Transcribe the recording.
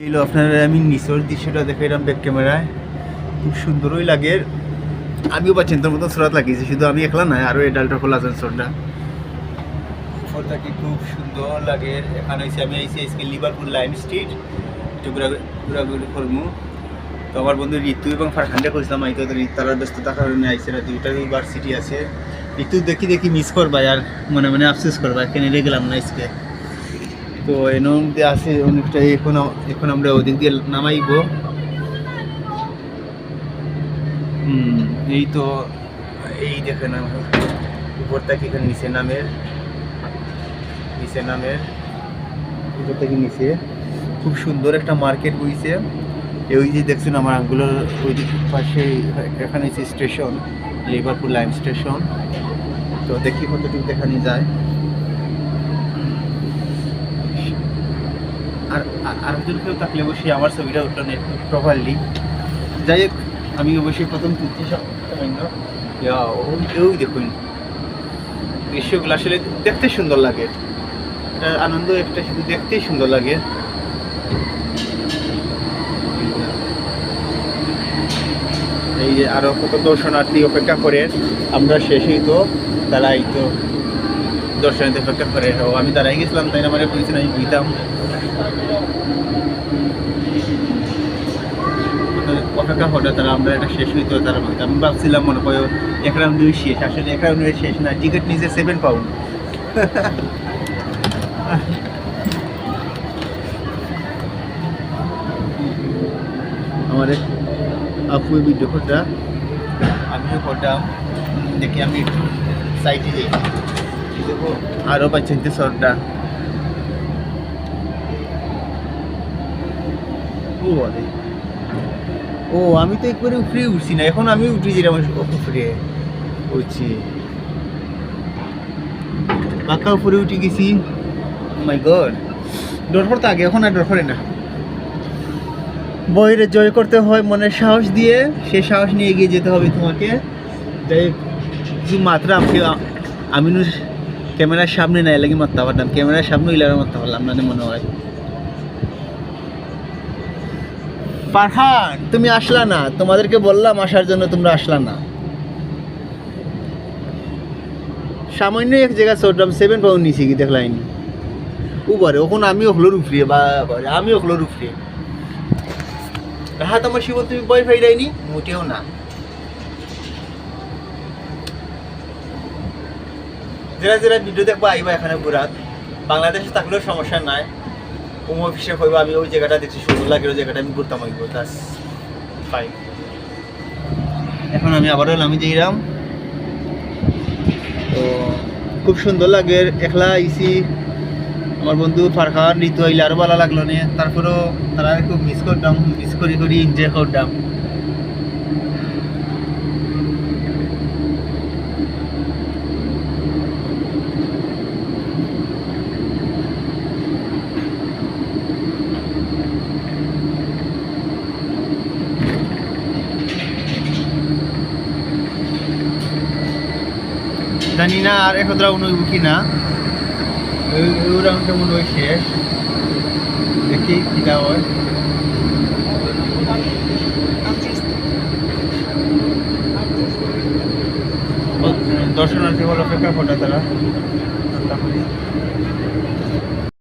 এই হলো আপনারা আমি নিচের দৃশ্যটা দেখে দেখাইলাম ব্যাক ক্যামেরায় খুব সুন্দরই লাগে। আমিও বা চিন্তার মতন সুরাত লাগিয়েছি, শুধু আমি একলা নাই আরও এই ডালটা খোলা আছেন সোরটা খুব সুন্দর লাগে। এখানে হয়েছে আমি আইসি আজকে লিভারপুল লাইম স্ট্রিট একটু ঘোরা- ঘোরাঘুরি করব। তো আমার বন্ধু ঋতু এবং ফারখানটা করেছিলাম আইতে তো তারা ব্যস্ততার কারণে আইসে না দুইটা ইউনিভার্সিটি আছে। ঋতু, দেখি দেখি মিস করবা আর মনে মনে আফসোস করবা কেন গেলাম না আজকে? তো এর মধ্যে আছে অনেকটা এখন এখন আমরা ওদিক দিয়ে নামাইব। হুম, এই তো, এই দেখেন উপর থেকে এখানে নিচে নামের নিচে নামের উপর থেকে নিচে। খুব সুন্দর একটা মার্কেট বইছে ওই যে দেখছেন আমার আঙ্গুলোর ওই পাশে এখানে স্টেশন লিভারপুল লাইন স্টেশন তো দেখি কতটুকু দেখানি যায়। আর আর- আরেকজন কেউ থাকলে অবশ্যই আমার ছবিটা উঠল না প্রপারলি যাই হোক, আমি অবশ্যই প্রথম তুলছি সামান্য ওই- দেখুন। দৃশ্যগুলো আসলে দেখতে সুন্দর লাগে। এটার আনন্দ, একটা শুধু দেখতেই সুন্দর লাগে। এই যে আরও কত দর্শনার্থী অপেক্ষা করে, আমরা শেষেই তো, তারাই তো দর্শনার্থী অপেক্ষা করে। আমি দাঁড়াই গেছিলাম, তাই না? মানে বলছি আমি বুঝতাম। অপেক্ষা করে তারা আমরা এটা শেষ হইতো, তারা বলতো, আমি ভাবছিলাম মনে করো এক রাউন্ড দুই শেষ, আসলে এক রাউন্ডের শেষ না, টিকিট নিচে সেভেন পাউন্ড আমাদের আপু ভিডিও করটা, আমিও করতাম, দেখি আমি সাইডে যাই। দেখো আরও পাচ্ছেন সরটা ও আরে। ও, আমি তো একবারে ফ্রি উঠছি না, এখন আমি উঠে যেটা আমার উপরে উঠছি। পাক্কা উপরে উঠে গেছি। মাই গড ডর করতে আগে, এখন আর ডর করে না। বইরে জয় করতে হয় মনের সাহস দিয়ে, সে সাহস নিয়ে এগিয়ে যেতে হবে তোমাকে। যাই কিছু মাত্রা আমাকে আমি ক্যামেরার সামনে নাই লাগে মারতে পারতাম ক্যামেরার সামনে ইলারে মারতে পারলাম না মনে হয়। ফারহান, তুমি আসলা না। তোমাদেরকে বললাম আসার জন্য তোমরা আসলা না। সামান্য এক জায়গা চড়লাম সেভেন পাউন্ড নিছি কি দেখলাইন ও বারে, ওখানে আমি ওখলোর উফরিয়ে বা আমি ওখলোর উফরিয়ে হ্যাঁ তোমার শিব তুমি বই ফাইডাইনি মোটেও না। যারা যারা ভিডিও দেখব, আইবা এখানে বুড়াত বাংলাদেশে থাকলেও সমস্যা নাই। হোম অফিসে হইব, আমি ওই জায়গাটা দেখছি সুন্দর লাগে ওই জায়গাটা আমি ঘুরতাম হইব দাস ফাইন এখন আমি আবারও নামি দিলাম তো খুব সুন্দর লাগে, একলা আইসি আমার বন্ধু ফারখান ঋতু আইলে আরও ভালো লাগল নিয়ে তারপরেও তারা খুব মিস করতাম মিস করি করি এনজয় করতাম। জানি না আর এখন রাউন্ড হইব কি না ওই রাউন্ডটা মনে হয় শেষ। দেখি কিনা হয়। দর্শনার্থী হল অপেক্ষা ফোটা তারা।